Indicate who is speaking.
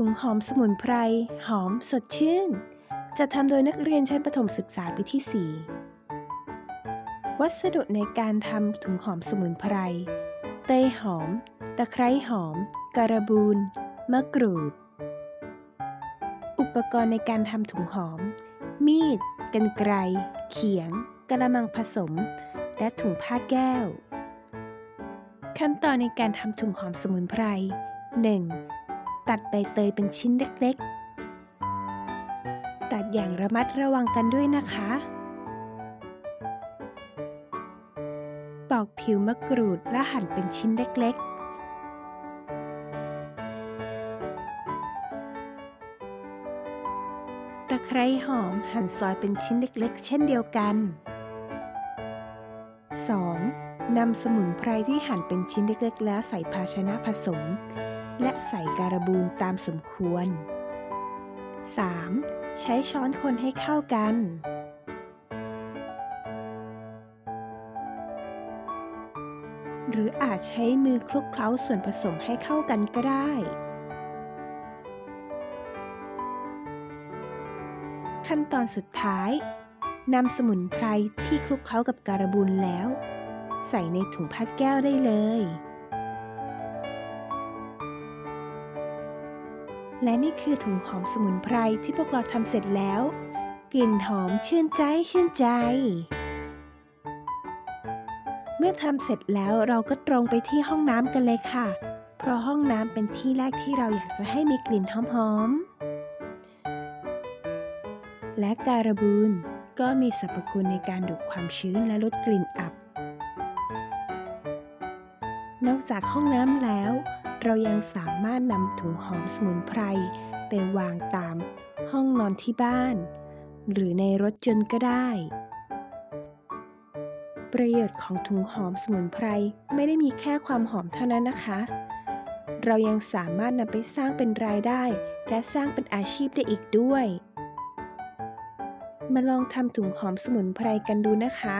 Speaker 1: ถุงหอมสมุนไพร หอมสดชื่นจะทำโดยนักเรียนชั้นประถมศึกษาปีที่ 4 วัสดุในการทำถุงหอมสมุนไพร เตยหอม ตะไคร้หอม การบูนมะกรูด อุปกรณ์ในการทำถุงหอม มีดกรรไกร เขียง กระมังผสม และถุงผ้าแก้ว ขั้นตอนในการทำถุงหอมสมุนไพร 1. ตัดใบเตยเป็นชิ้นเล็กๆ ตัดอย่างระมัดระวังกันด้วยนะคะ ปอกผิวมะกรูดและหั่นเป็นชิ้นเล็กๆตะไคร้หอมหั่นซอยเป็นชิ้นเล็กๆ เช่นเดียวกัน 2. นำสมุนไพรที่หั่นเป็นชิ้นเล็กๆ แล้วใส่ภาชนะผสม และใส่การบูนตามสมควร 3. ใช้ช้อนคนให้เข้ากัน หรืออาจใช้มือคลุกเคล้าส่วนผสมให้เข้ากันก็ได้ ขั้นตอนสุดท้ายนำสมุนไพรที่คลุกเคล้ากับการบูนแล้ว ใส่ในถุงผ้าแก้วได้เลย และนี่คือถุงหอมสมุนไพรที่พวกเราทำเสร็จแล้ว กลิ่นหอมชื่นใจชื่นใจ เมื่อทำเสร็จแล้วเราก็ตรงไปที่ห้องน้ำกันเลยค่ะ เพราะห้องน้ำเป็นที่แรกที่เราอยากจะให้มีกลิ่นหอมๆและการบูนก็มีสรรพคุณในการดูดความชื้นและลดกลิ่นอับ นอกจากห้องน้ำแล้ว เรายังสามารถนำถุงหอมสมุนไพรไปวางตามห้องนอนที่บ้าน หรือในรถยนต์ก็ได้ ประโยชน์ของถุงหอมสมุนไพรไม่ได้มีแค่ความหอมเท่านั้นนะคะ เรายังสามารถนำไปสร้างเป็นรายได้ และสร้างเป็นอาชีพได้อีกด้วย มาลองทำถุงหอมสมุนไพรกันดูนะคะ